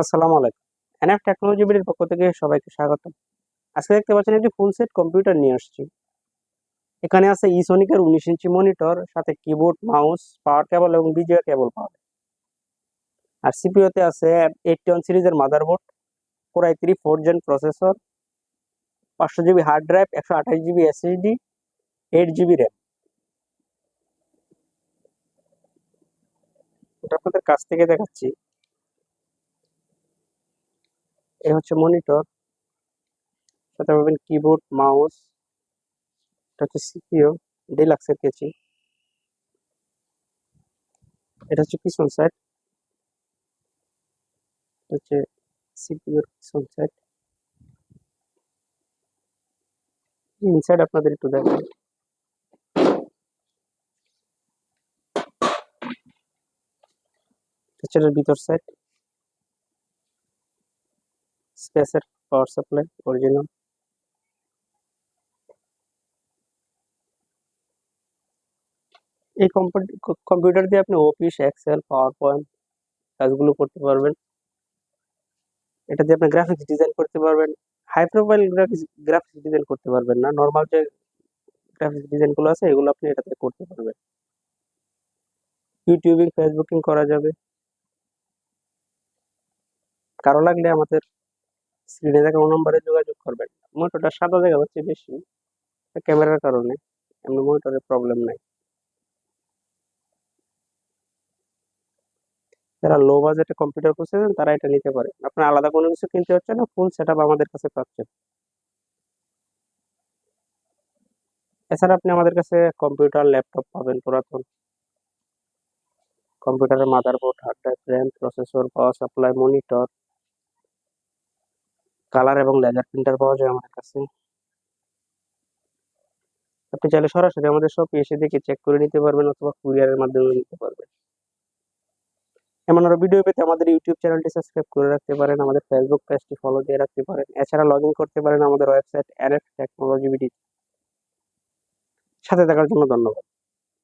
আসসালামু আলাইকুম। NF technology বিডির পক্ষ থেকে সবাইকে স্বাগত আজকে দেখতে পাচ্ছেন একটি ফুল সেট কম্পিউটার নিয়ে আসছি। এখানে আছে ইসোনিকের উনিশ ইঞ্চি মনিটর সাথে কিবোর্ড মাউস পাওয়ার কেবল এবং বিজিএ কেবল পাওয়া যায়। আর সিপিওতে আছে এইটটি ওয়ান সিরিজের motherboard core I three four gen processor পাঁচশো জিবি হার্ড ড্রাইভ একশো আঠাশ GB SSD eight GB RAM এটা আপনাদের কাছ থেকে দেখাচ্ছি। এই হচ্ছে মনিটর সাথে পাবেন কিবোর্ড মাউস এটা হচ্ছে সিপিইউ ডিলাক্সের কেচি। এটা হচ্ছে পিছন সাইড হচ্ছে সিপিইউর পিছন সাইড ইনসাইড আপনাদের একটু দেখাই। হচ্ছে ভিতর সাইড স্পেসের পাওয়ার সাপ্লাই অরিজিনাল এই কম্পিউটার দিয়ে আপনি অফিস এক্সেল পাওয়ার পয়েন্ট কাজগুলো করতে পারবেন। এটা দিয়ে আপনি গ্রাফিক্স ডিজাইন করতে পারবেন। High profile graphics graphics design করতে পারবেন না। নর্মাল যে গ্রাফিক্স ডিজাইনগুলো আছে, এগুলো আপনি এটাতে করতে পারবেন। ইউটিউবিং ফেসবুকিং করা যাবে। কারও লাগলে আমাদের স্ক্রিনে দেখা নম্বরে যোগাযোগ করবেন। মোটরটা সাদা জায়গা হচ্ছে বেশি ক্যামেরার কারণে এমনি মনিটরের প্রবলেম নাই। যারা লো বাজেটে কম্পিউটার খুঁজছেন তারা এটা নিতে পারে আপনার আলাদা কোনো কিছু কিনতে হচ্ছে না ফুল সেট আমাদের কাছে পাচ্ছেন। এছাড়া আপনি আমাদের কাছে কম্পিউটার ল্যাপটপ পাবেন পুরাতন। কম্পিউটারের motherboard hard drive RAM processor power supply monitor colour এবং লেজার প্রিন্টার পাওয়া যায় আমাদের কাছে। আপনি চাইলে সরাসরি আমাদের সব এসে দেখে চেক করে নিতে পারবেন অথবা কুরিয়ারের মাধ্যমে নিতে পারবেন। এমন আরও ভিডিও পেতে আমাদের ইউটিউব চ্যানেলটি সাবস্ক্রাইব করে রাখতে পারেন, আমাদের ফেসবুক পেজটি ফলো দিয়ে রাখতে পারেন। এছাড়া লগ ইন করতে পারেন আমাদের ওয়েবসাইট এনএফ টেকনোলজি বিডি সাথে থাকার জন্য ধন্যবাদ।